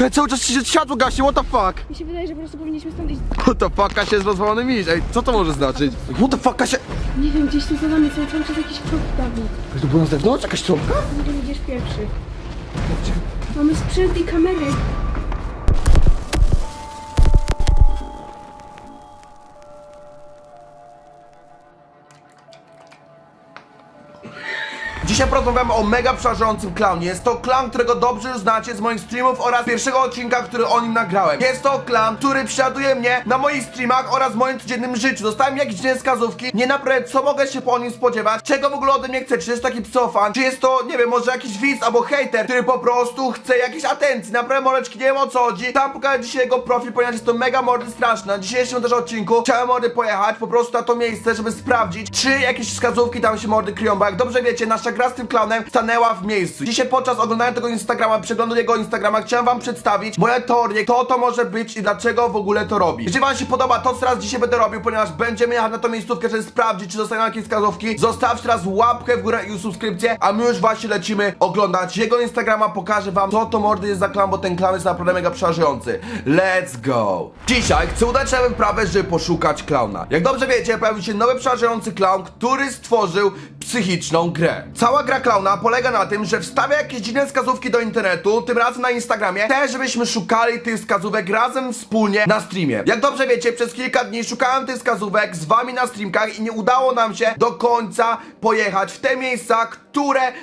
Kaj, cały czas się światło gaśnie, what the fuck? Mi się wydaje, że po prostu powinniśmy stąd iść. What the fuck, Kasia jest rozwalony miś. Ej, co to może znaczyć? What the fuck, Kasia? Nie wiem, gdzieś tu za nami są cały czas jakieś kroki, Dawid. To było na zewnątrz? Jakaś trąbka? Może idziesz pierwszy. Mamy sprzęt i kamery. Dzisiaj porozmawiamy o mega przerażającym klaunie. Jest to klaun, którego dobrze już znacie z moich streamów oraz pierwszego odcinka, który o nim nagrałem. Jest to klaun, który prześladuje mnie na moich streamach oraz moim codziennym życiu. Dostałem jakieś dziwne wskazówki, nie naprawdę co mogę się po nim spodziewać, czego w ogóle ode mnie chce, czy jest taki psofan, czy jest to, nie wiem, może jakiś widz albo hater, który po prostu chce jakiejś atencji. Naprawdę, mordeczki, nie wiem o co chodzi. Tam pokażę dzisiaj jego profil, ponieważ jest to mega mordy straszne. Na dzisiejszym też odcinku chciałem mordy pojechać po prostu na to miejsce, żeby sprawdzić, czy jakieś wskazówki tam się mordy kryją, bo jak dobrze wiecie, nasza gra z tym klaunem stanęła w miejscu. Dzisiaj podczas oglądania tego Instagrama, przeglądu jego Instagrama, chciałem wam przedstawić moje teorie, kto to może być i dlaczego w ogóle to robi. Jeżeli wam się podoba to, co teraz dzisiaj będę robił, ponieważ będziemy jechać na tą miejscówkę, żeby sprawdzić, czy zostaną jakieś wskazówki, zostawcie teraz łapkę w górę i subskrypcję, a my już właśnie lecimy oglądać jego Instagrama, pokażę wam, co to mordy jest za klan, bo ten klan jest naprawdę mega przerażający. Let's go! Dzisiaj chcę udać na wyprawę, żeby poszukać klauna. Jak dobrze wiecie, pojawił się nowy przerażający klaun, który stworzył psychiczną grę. Cała gra klauna polega na tym, że wstawia jakieś dziwne wskazówki do internetu, tym razem na Instagramie, też żebyśmy szukali tych wskazówek razem wspólnie na streamie. Jak dobrze wiecie, przez kilka dni szukałem tych wskazówek z wami na streamkach i nie udało nam się do końca pojechać w te miejsca, które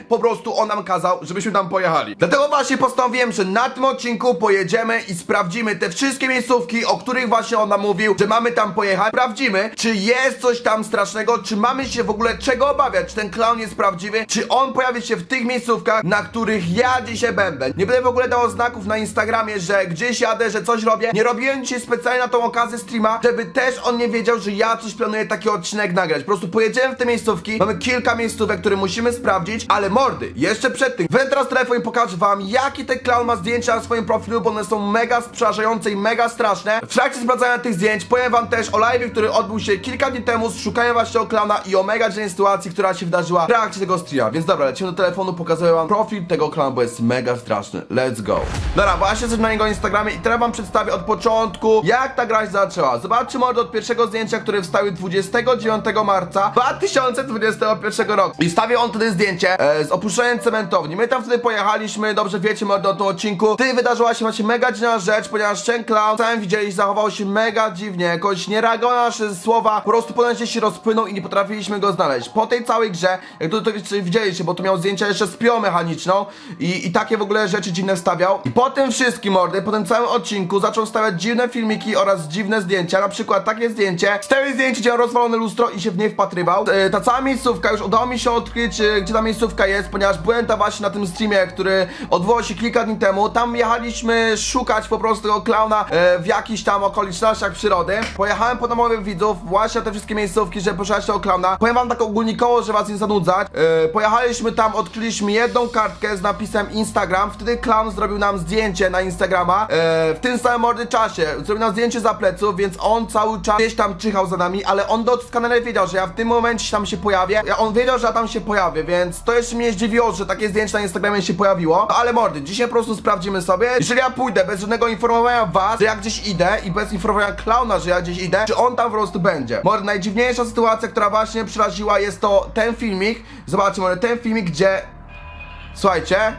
po prostu on nam kazał, żebyśmy tam pojechali. Dlatego właśnie postanowiłem, że na tym odcinku pojedziemy i sprawdzimy te wszystkie miejscówki, o których właśnie on nam mówił, że mamy tam pojechać. Sprawdzimy, czy jest coś tam strasznego, czy mamy się w ogóle czego obawiać, czy ten clown jest prawdziwy, czy on pojawi się w tych miejscówkach, na których ja dzisiaj będę. Nie będę w ogóle dawał znaków na Instagramie, że gdzieś jadę, że coś robię. Nie robiłem dzisiaj specjalnie na tą okazję streama, żeby też on nie wiedział, że ja coś planuję taki odcinek nagrać. Po prostu pojedziemy w te miejscówki, mamy kilka miejscówek, które musimy sprawdzić, ale mordy, jeszcze przed tym, teraz telefon i pokażę wam, jaki ten clown ma zdjęcia na swoim profilu, bo one są mega przerażające i mega straszne. W trakcie sprawdzania tych zdjęć powiem wam też o live, który odbył się kilka dni temu z szukaniem właśnie o clowna i o mega dziwnej sytuacji, która się wydarzyła w trakcie tego streama. Więc dobra, lecimy do telefonu, pokazuję wam profil tego clowna, bo jest mega straszny. Let's go. Dobra, właśnie jesteśmy na jego Instagramie i teraz wam przedstawię od początku, jak ta gra się zaczęła. Zobaczcie mordy od pierwszego zdjęcia, które wstawił 29 marca 2021 roku. I wstawił on wtedy zdjęcie e, z opuszczeniem cementowni. My tam wtedy pojechaliśmy, dobrze wiecie mordy o tym odcinku. Wtedy wydarzyła się właśnie mega dziwna rzecz, ponieważ ten clown, sami widzieliście, zachował się mega dziwnie, jakoś nie reagował na nasze słowa, po prostu potem się rozpłynął i nie potrafiliśmy go znaleźć. Po tej całej grze, jak to, to widzieliście, bo tu miał zdjęcia jeszcze z piłą mechaniczną i, i takie w ogóle rzeczy dziwne wstawiał. I po tym wszystkim mordy, po tym całym odcinku zaczął stawiać dziwne filmiki oraz dziwne zdjęcia, na przykład takie zdjęcie, stawiał zdjęcie, gdzie miał rozwalone lustro i się w nie wpatrywał. E, ta cała miejscówka, już udało mi się odkryć, e, gdzie ta miejscówka jest, ponieważ byłem tam właśnie na tym streamie, który odbywał się kilka dni temu. Tam jechaliśmy szukać po prostu tego klauna e, w jakichś tam okolicznościach przyrody. Pojechałem po domowych widzów, właśnie na te wszystkie miejscówki, żeby poszukać tego klauna. Powiem wam tak ogólnikowo, że was nie zanudzać. E, pojechaliśmy tam, odkryliśmy jedną kartkę z napisem Instagram. Wtedy clown zrobił nam zdjęcie na Instagrama. E, w tym samym mordy czasie zrobił nam zdjęcie za pleców, więc on cały czas gdzieś tam czyhał za nami, ale on doskonale wiedział, że ja w tym momencie tam się pojawię. Ja- On wiedział, że ja tam się pojawię, więc to jeszcze mnie zdziwiło, że takie zdjęcie na Instagramie się pojawiło. No ale mordy, dzisiaj po prostu sprawdzimy sobie. Jeżeli ja pójdę bez żadnego informowania was, że ja gdzieś idę i bez informowania klauna, że ja gdzieś idę, czy on tam po prostu będzie. Mordy, najdziwniejsza sytuacja, która właśnie przeraziła jest to ten filmik. Zobaczcie, mordy, ten filmik, gdzie... Słuchajcie,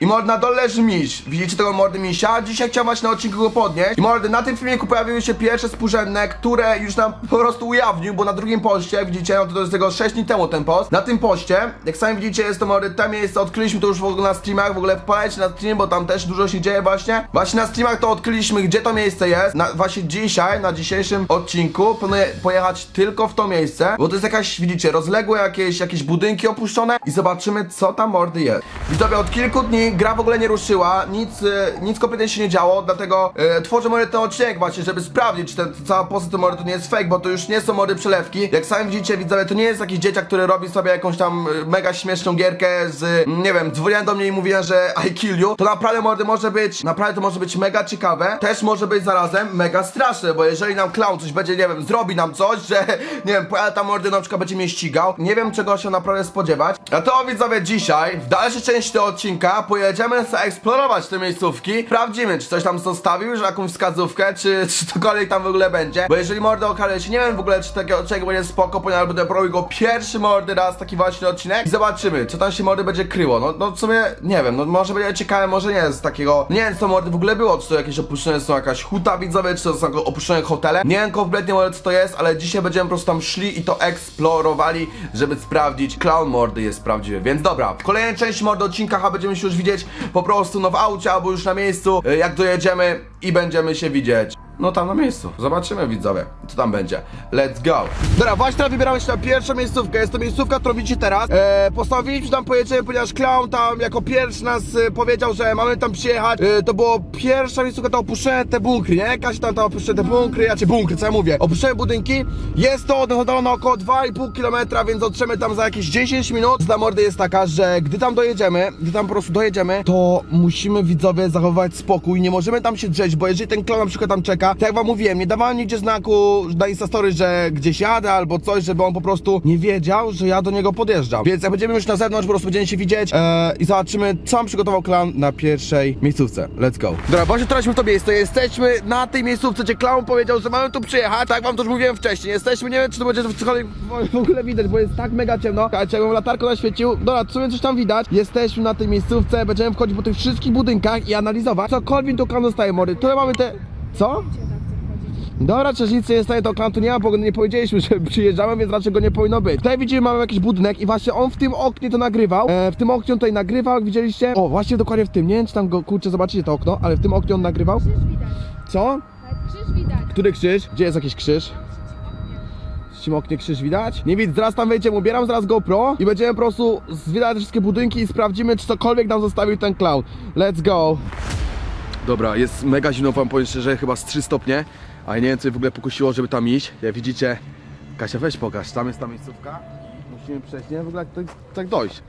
I mordy na dole leży miś. Widzicie tego mordy misia? Dzisiaj chciałem właśnie na odcinku go podnieść. I mordy, na tym filmiku pojawiły się pierwsze współrzędne, które już nam po prostu ujawnił, bo na drugim poście, widzicie, no to, to jest tego 6 dni temu ten post. Na tym poście, jak sami widzicie, jest to mordy, tam miejsce, odkryliśmy to już w ogóle na streamach, w ogóle wpadajcie na stream, bo tam też dużo się dzieje właśnie. Właśnie na streamach to odkryliśmy, gdzie to miejsce jest. Na, właśnie dzisiaj, na dzisiejszym odcinku planuję pojechać tylko w to miejsce, bo to jest jakaś, widzicie, rozległe jakieś, jakieś budynki opuszczone i zobaczymy, co tam mordy jest. Widzowie, od kilku dni gra w ogóle nie ruszyła, nic, e, nic kompletnie się nie działo, dlatego e, tworzę może ten odcinek właśnie, żeby sprawdzić, czy ten, cała postać może to nie jest fake, bo to już nie są mody przelewki. Jak sami widzicie, widzowie, to nie jest jakiś dzieciak, który robi sobie jakąś tam e, mega śmieszną gierkę z, mm, nie wiem, dzwoniłem do mnie i mówiłem, że I kill you. To naprawdę mordy może być, naprawdę to może być mega ciekawe, też może być zarazem mega straszne, bo jeżeli nam clown coś będzie, nie wiem, zrobi nam coś, że, nie wiem, tam mordy na przykład będzie mnie ścigał, nie wiem czego się naprawdę spodziewać. A to widzowie dzisiaj, w dalszej części tego odcinka pojedziemy sobie eksplorować te miejscówki. Sprawdzimy, czy coś tam zostawił, że jakąś wskazówkę, czy, czy cokolwiek tam w ogóle będzie. Bo jeżeli mordy okaże się, nie wiem w ogóle, czy takiego odcinka będzie spoko, ponieważ będę robił go pierwszy mordy raz, taki właśnie odcinek. I zobaczymy, co tam się mordy będzie kryło. No, no w sumie, nie wiem, no może będzie ciekawe, może nie z takiego... Nie wiem, co mordy w ogóle było, czy to jakieś opuszczone są jakaś huta widzowie, czy to są opuszczone hotele. Nie wiem kompletnie może co to jest, ale dzisiaj będziemy po prostu tam szli i to eksplorowali, żeby sprawdzić, clown mordy jest prawdziwy. Więc dobra, w kolejnej części mordy odcinka chyba będziemy się już widzieć po prostu no w aucie albo już na miejscu, y, jak dojedziemy i będziemy się widzieć. No tam na miejscu. Zobaczymy widzowie, co tam będzie. Let's go. Dobra, właśnie teraz wybieramy się na pierwszą miejscówkę. Jest to miejscówka, którą widzicie teraz. E, postanowiliśmy tam pojedziemy, ponieważ clown tam jako pierwszy nas e, powiedział, że mamy tam przyjechać. E, to było pierwsza miejscówka, to opuszczone te bunkry, nie? Kasia tam, tam opuszczone te bunkry, ja cię bunkry, co ja mówię. Opuszczone budynki. Jest to oddalone około 2,5 km, więc dotrzemy tam za jakieś 10 minut. Dla mordy jest taka, że gdy tam dojedziemy, gdy tam po prostu dojedziemy, to musimy widzowie zachowywać spokój. Nie możemy tam się drzeć, bo jeżeli ten clown na przykład tam czeka, tak jak wam mówiłem, nie dawałem nigdzie znaku na Instastory, że gdzieś jadę albo coś, żeby on po prostu nie wiedział, że ja do niego podjeżdżam. Więc jak będziemy już na zewnątrz, po prostu będziemy się widzieć e, i zobaczymy, co nam przygotował klan na pierwszej miejscówce. Let's go. Dobra, właśnie teraz w to miejsce. Jesteśmy na tej miejscówce, gdzie clown powiedział, że mamy tu przyjechać. Tak wam to już mówiłem wcześniej. Jesteśmy, nie wiem, czy to będzie cokolwiek w ogóle widać, bo jest tak mega ciemno. Słuchajcie, jakbym latarką naświecił. Dobra, sumie coś tam widać. Jesteśmy na tej miejscówce, będziemy wchodzić po tych wszystkich budynkach i analizować, cokolwiek tu klan dostaje mody. Tutaj mamy te... Co? Dobra, nie jest stanie, to klantu nie ma, bo nie powiedzieliśmy, że przyjeżdżamy, więc raczej go nie powinno być. Tutaj widzimy, mamy jakiś budynek i właśnie on w tym oknie to nagrywał. E, w tym oknie on tutaj nagrywał, jak widzieliście. O, właśnie dokładnie w tym, nie wiem czy tam go, kurczę, zobaczycie to okno, ale w tym oknie on nagrywał. Krzyż widać. Co? Tak, krzyż widać. Który krzyż? Gdzie jest jakiś krzyż? W tym oknie krzyż widać? Nie widzę, zaraz tam wejdziemy, ubieram zaraz GoPro i będziemy po prostu zwiedzać wszystkie budynki i sprawdzimy, czy cokolwiek nam zostawił ten clown. Let's go! Dobra, jest mega zimno, wam powiem szczerze, chyba z 3 stopnie, ale nie wiem, co mnie w ogóle pokusiło, żeby tam iść. Jak widzicie, Kasia, weź pokaż, tam jest ta miejscówka. Musimy przejść, nie w ogóle tak, tak dojść.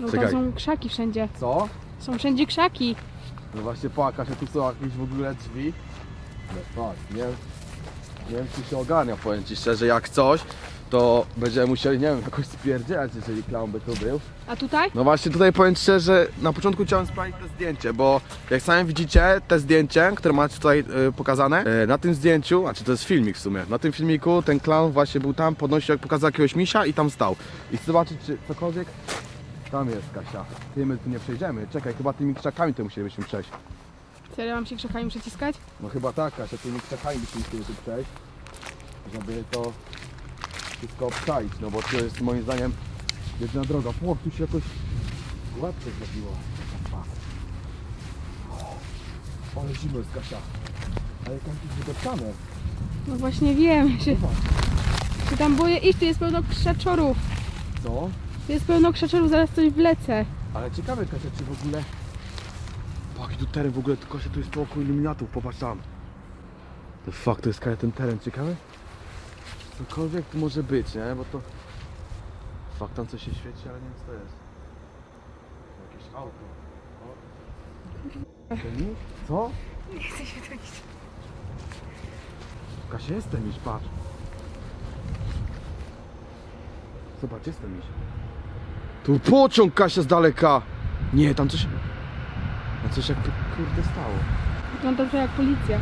No Czekaj. tam są krzaki wszędzie. Co? Są wszędzie krzaki. No właśnie, po Kasia, tu są jakieś w ogóle drzwi. No tak, nie nie wiem czy się ogarnia, powiem Ci szczerze, jak coś, to będziemy musieli, nie wiem, jakoś spierdzielać, jeżeli clown by tu był. A tutaj? No właśnie tutaj powiem szczerze, na początku chciałem sprawdzić to zdjęcie, bo jak sami widzicie, te zdjęcie, które macie tutaj y, pokazane, y, na tym zdjęciu, znaczy to jest filmik w sumie, na tym filmiku ten clown właśnie był tam, podnosił jak pokazał jakiegoś misia i tam stał. I chcę zobaczyć, czy cokolwiek tam jest, Kasia. Ty, my tu nie przejdziemy, czekaj, chyba tymi krzakami to musielibyśmy przejść. Serio mam się krzakami przyciskać? No chyba tak, Kasia, tymi krzakami byśmy musieli tu przejść, żeby to wszystko obczaić, no bo to jest moim zdaniem jedyna droga. Chłop, tu się jakoś łatwo zrobiło. O, Ale zimno jest Kasia. Ale tam jest wydeptane. No właśnie wiem, się, się tam boję iść, tu jest pełno krzaczorów. Co? Tu jest pełno krzaczorów, zaraz coś wlecę. Ale ciekawe Kasia, czy w ogóle... O, Jaki tu teren w ogóle, tylko Kasia, tu jest pokój iluminatów, popatrz tam. The fuck, to jest Kasia ten teren, ciekawy? Cokolwiek tu może być, nie? Bo to... Fuck, tam coś się świeci, ale nie wiem co to jest. Jakieś auto. O. To? Co? Nie chcę się tak iść. Kasia, jest ten miś, patrz. Zobacz, jest ten miś. Tu pociąg, Kasia, z daleka. Nie, tam coś... Tam coś jak to kurde stało. Wygląda trochę jak policja.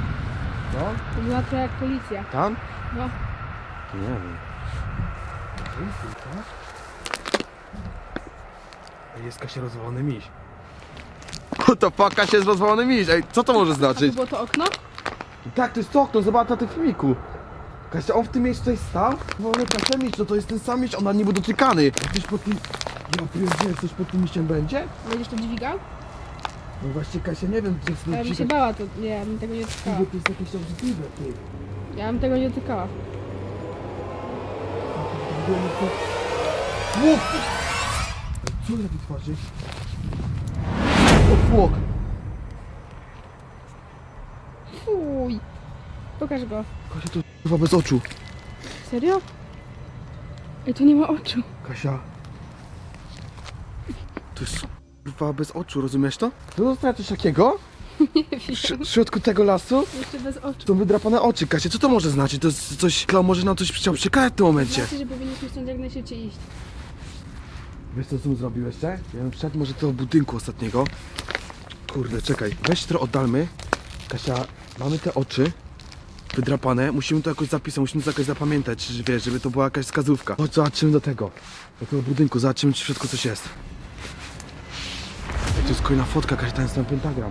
Co? Wygląda trochę jak policja. Tam? No. Nie wiem. Ej, Jest Kasia rozwalony miś. What the fuck, Kasia jest rozwalony miś. Ej, co to może to znaczyć? było to okno? Tak, to jest to okno, zobacz na tym filmiku. Kasia, on w tym miejscu tutaj stał? No ale Kasia miś, no to jest ten sam miś, on nie był dotykany. Coś pod tym... Ja pierdzielę, coś pod tym misiem będzie? Będziesz to dźwigał? No właśnie Kasia, nie wiem, czy jest... Ja bym się bała, to nie, ja bym tego nie dotykała. To jest jakieś obrzydliwe, ty. Ja bym tego nie dotykała. Łuk! Co na tej twarzy? O fuck! Fuj. Pokaż go. Kasia, to chyba bez oczu. Serio? Ej, tu nie ma oczu. Kasia. To jest chyba bez oczu, rozumiesz to? To zostaje coś takiego? Nie wiem. w środku tego lasu? Jeszcze bez oczu. Są wydrapane oczy, Kasia. Co to może znaczyć? To jest coś... Klau może nam coś chciał przekazać w tym momencie. Znaczy, że powinniśmy stąd jak najszybciej iść. Wiesz co, co mu zrobił jeszcze? Ja bym wszedł może do tego budynku ostatniego. Kurde, czekaj, weź to oddalmy. Kasia, mamy te oczy wydrapane, musimy to jakoś zapisać, musimy to jakoś zapamiętać, że wiesz, żeby to była jakaś wskazówka. Chodź, zobaczymy do tego, do tego budynku, zobaczymy, czy w środku coś jest. To jest kolejna fotka, Kasia, tam jest ten pentagram.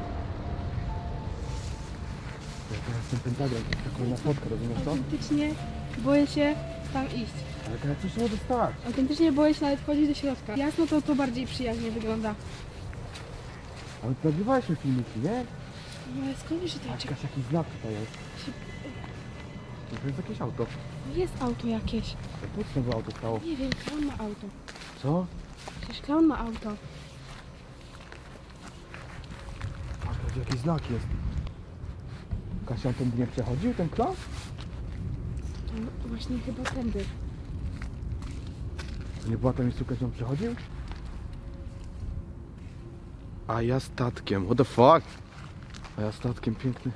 To jest ten pentagram, to jest ta kolejna fotka, rozumiesz to? Autentycznie boję się tam iść. Ale Kasia, coś może stać. Autentycznie boję się nawet wchodzić do środka. Jasno to, to bardziej przyjaznie wygląda. Ale ty nagrywaliśmy filmiki, nie? No ale skąd wiesz, że to? Kasia, jakiś znak tutaj jest. To jest jakieś auto. Jest auto jakieś. Po co to auto stało? Nie wiem, klaun ma auto. Co? Przecież klaun ma auto. Gdzie jakiś znak jest. Kasia on tędy nie przechodził, ten klas? To właśnie chyba tędy. To nie była ta miejscówka, gdzie on przechodził? A ja statkiem, what the fuck? A ja statkiem, piękny.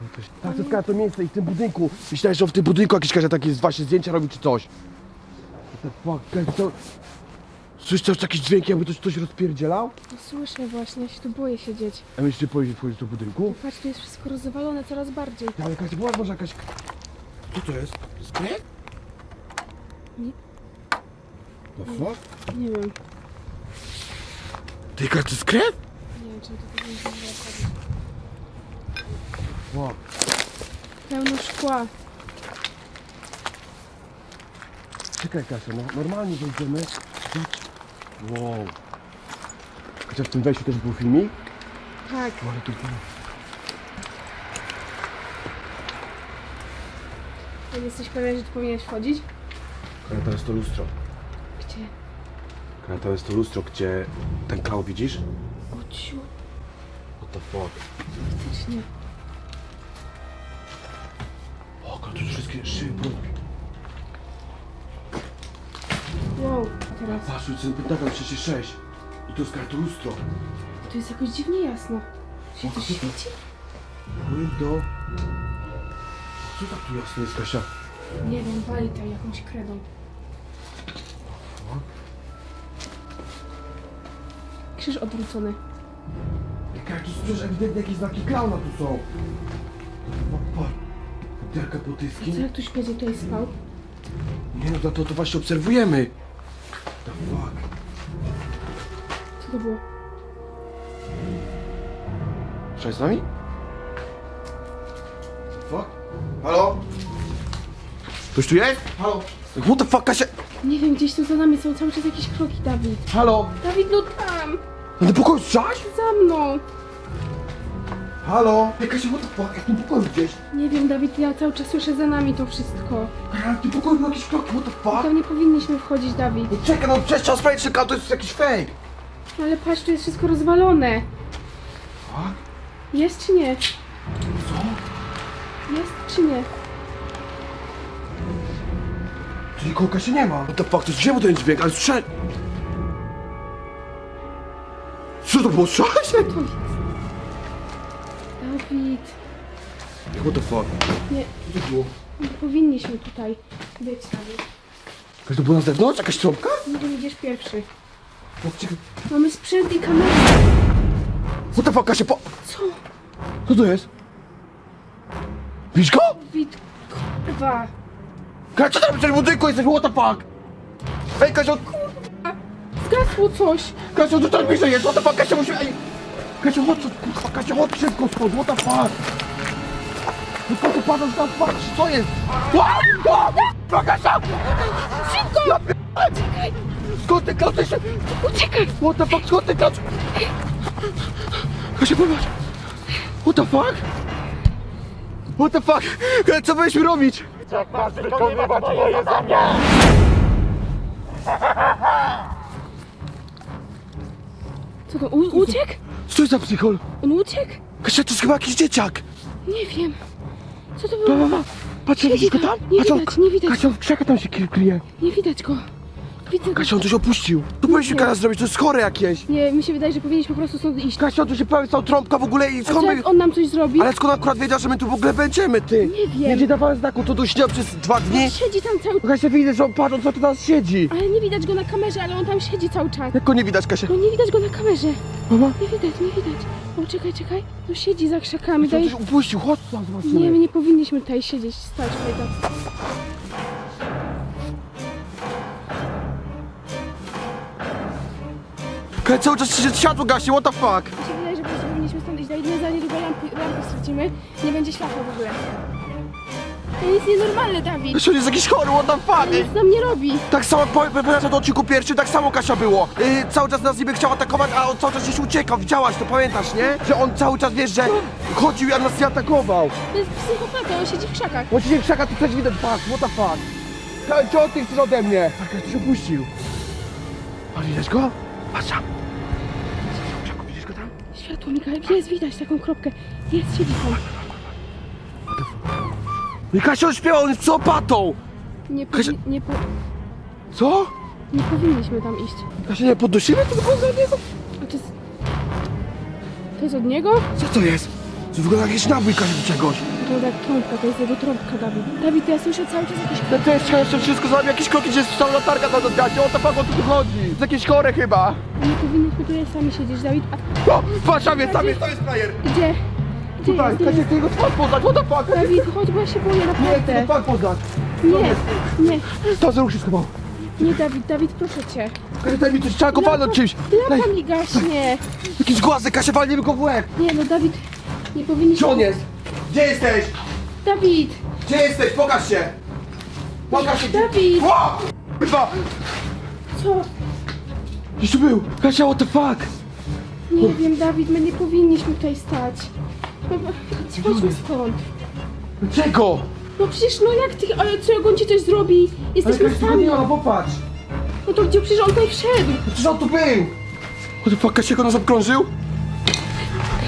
No to, tak, to to miejsce i w tym budynku. Myślałeś, że w tym budynku jakieś Kasia takie właśnie zdjęcia robi czy coś. What the fuck, Kasia, to... Słyszałeś jakieś dźwięki, jakby ktoś coś rozpierdzielał? No słyszę właśnie, ja się tu boję siedzieć. A myślisz, że pojedziesz pójść do budynku? Patrz, tu jest wszystko rozwalone coraz bardziej. Ja, ale Kasia, była może jakaś... Co to jest? To jest krew? Nie. The fuck? Nie wiem. Ty, Kasia, to jest krew? Nie wiem, czym to będzie. Fuck. Pełno szkła. Czekaj Kasia, no, normalnie wejdziemy. Wow. Chociaż w tym wejściu też był filmik. Tak. Ale tu było. To jesteś pewien, że tu powinieneś wchodzić? To jest to lustro. Gdzie? To jest to lustro, gdzie ten klał widzisz? O ciu, What the fuck? faktycznie. O, tu wszystkie szyby porobił. Wow, a teraz Patrz, tu ten pentagram 36. I to jest to lustro. tu jest jakoś dziwnie jasno. Się to świeci? Płyn do... Co tak tu jasno jest, Kasia? Nie wiem, wali tam jakąś kredą. Krzyż odwrócony. Jaka tu przecież ewidentnie jakieś znaki klauna tu są. O, Patrz. Derka Co potyski. jak ktoś będzie tutaj spał? Nie no, to, to właśnie obserwujemy. The fuck? Co to było? Cześć z nami? Fuck? Halo? Ktoś tu jest? Halo? What the fuck, Kasia? Nie wiem, gdzieś tu za nami są cały czas jakieś kroki, Dawid. Halo? Dawid, no tam! Na tym pokoju słyszałeś? Za mną! Halo? Kasia, what the fuck? Jak w tym pokoju gdzieś? Nie wiem, Dawid, ja cały czas słyszę za nami to wszystko. Ale w tym pokoju były jakieś kroki, what the fuck? Tam nie powinniśmy wchodzić, Dawid. No czekaj, no przecież trzeba sprawdzić, czy to jest jakiś fake. Ale patrz, tu jest wszystko rozwalone. Fuck? Jest czy nie? Co? Jest czy nie? Tu nikogo Kasia nie ma. What the fuck, to jest był ten dźwięk? Ale słyszałem... Co to było? Co to Dawid, What the fuck? nie, Co to było? nie powinniśmy tutaj być, Dawid. Kasia, to było na zewnątrz? Jakaś trąbka? Wiem, idziesz pierwszy. No. Mamy sprzęt i kamerę. What the fuck, Kasia, po... Co? Co to jest? Widzisz go? Dawid, kurwa. Kasia, co tam w tym budynku jesteś? What the fuck? Ej, Kasia, Zgasło coś. Kasia, tu tak bliżej jest, what the fuck, Kasia, musimy... Ej! Kasia, chodź, tu, kurwa, Kasia, chodź szybko stąd, what the fuck? No co ty padasz na twarz, co jest? Ła! Ła! Ła, Kasia! Szybko! Uciekaj! Skąd ty klauczysz? Uciekaj! What the fuck, skąd ty klauczysz? Kasia, popatrz! What the fuck? What the fuck? Co byliśmy robić? Co to, u- uciekł? Jest za psychol? On uciekł? Kasia, to jest chyba jakiś dzieciak! Nie wiem. Co to było? pa, pa. Patrz, widzisz go tam? nie Patrz, on- widać, nie widać. Kasia, on w krzakach tam się kry- kryje. Nie widać go. Widzę. Kasia, on coś opuścił. Tu powinniśmy teraz zrobić, to jest chore jakieś. Nie, mi się wydaje, że powinniśmy po prostu stąd iść. Kasia, tu się pojawi cała trąbka w ogóle i A skąd co my... jak on nam coś zrobi? Ale skąd akurat wiedział, że my tu w ogóle będziemy, ty? Nie wiem. Nie dawałem znaku, to tu śniał przez dwa dni. Siedzi tam cały Kasia, widzę, że on patrz, on co tu nas siedzi. Ale nie widać go na kamerze, ale on tam siedzi cały czas. Jak go nie widać, Kasia? No nie widać go na kamerze. Mama? Nie widać, nie widać. O, czekaj, czekaj. No siedzi za krzakami. On Daj... coś upuścił, chodź tam, zobaczymy. Nie, my nie powinniśmy tutaj siedzieć, stać tutaj tak. Kasia, cały czas się światło gaśnie, what the fuck? Mi się wydaje, że po prostu powinniśmy stąd iść. Nie za niedługo lampy, lampy stracimy. Nie będzie światła w ogóle. To jest nienormalne, Dawid. Kasia, on jest jakiś chory, what the fuck? Nic nam nie robi. Tak samo, po- pamiętasz na odcinku pierwszym, tak samo Kasia było. Yy, cały czas nas niby chciał atakować, a on cały czas gdzieś uciekał, widziałaś to, pamiętasz, nie? Że on cały czas, wiesz, że chodził i a nas nie atakował. To jest psychopata, on siedzi w krzakach. Bo ci nie krzaka, tu coś widać, fuck, what the fuck? Co, co ty chcesz ode mnie? Tak, ktoś opuścił. A widać go? Patrz tam. Krzaku, widzisz go tam? Światło miga, jest widać taką kropkę. Jest, siedzi tam. I Kasia on śpiewał, on jest psychopatą! Nie, Kasia- powi- nie, po- Co? nie powinniśmy tam iść. Kasia, nie podnosimy tego za niego? A to jest... To jest od niego? Co to jest? To wygląda jak jakiś nabój Kasia do czegoś. To jak trąbka, to jest jego trąbka, Dawid. Dawid, ja słyszę cały czas jakieś... To też jeszcze wszystko zrobił, jakieś kroki, gdzie jest cała latarka tam zgaśnie, o to fuck, o co tu chodzi? To jest jakieś chore chyba. Nie powinniśmy tutaj sami siedzieć, Dawid. A O, patrz, tam jest, tam jest, tam jest player. gdzie? Gdzie Tutaj, jest? Gdzie Kasia, jest? chcę jego twarz poznać, what the fuck? Dawid, chodź, bo ja się boję, Nie, chcę naprawdę. jego twarz poznać. Nie, nie, To z ruch się schował. nie, Dawid, Dawid, proszę cię. Kasia, daj mi coś, trzeba go walnąć czymś. Daj, Lampa mi gaśnie. jakiś głazek, Kasia, walniemy go w łeb. Nie, no Dawid, nie Gdzie powinniśmy... on jest? Gdzie jesteś? Dawid, Gdzie jesteś? Pokaż się. Pokaż się. Dawid! Kurwa! co? Gdzieś tu był. Kasia, what the fuck? Nie wiem, Dawid, my nie powinniśmy tutaj stać. No, Chodźmy stąd. Czego? No przecież, no jak ty, ale co, jak on ci coś zrobi? Jesteśmy Kasia, sami. ma, popatrz. No to gdzie, przecież on tutaj wszedł. Przecież on tu był. What the fuck, Kasia go nas obkrążył?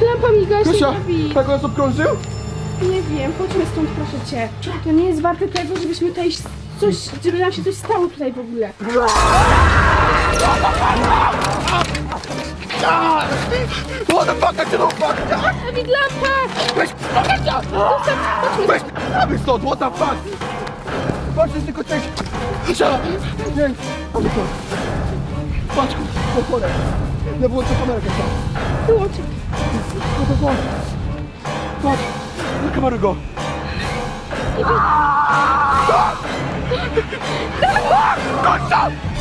Lampa mi gaśnie, Kasia, Dawid. tak go nas obkrążył? Nie wiem, chodźmy stąd, proszę cię. To nie jest warte tego, żebyśmy tutaj coś, żeby nam się coś stało tutaj w ogóle. What the fuck, no lampa! What the fuck? Patrz, tylko część. Kasia, nie, aby stąd. Patrz, kamerę, Kasia. Wyłączę. What the fuck? Patrz, na kamerę go. Kasia!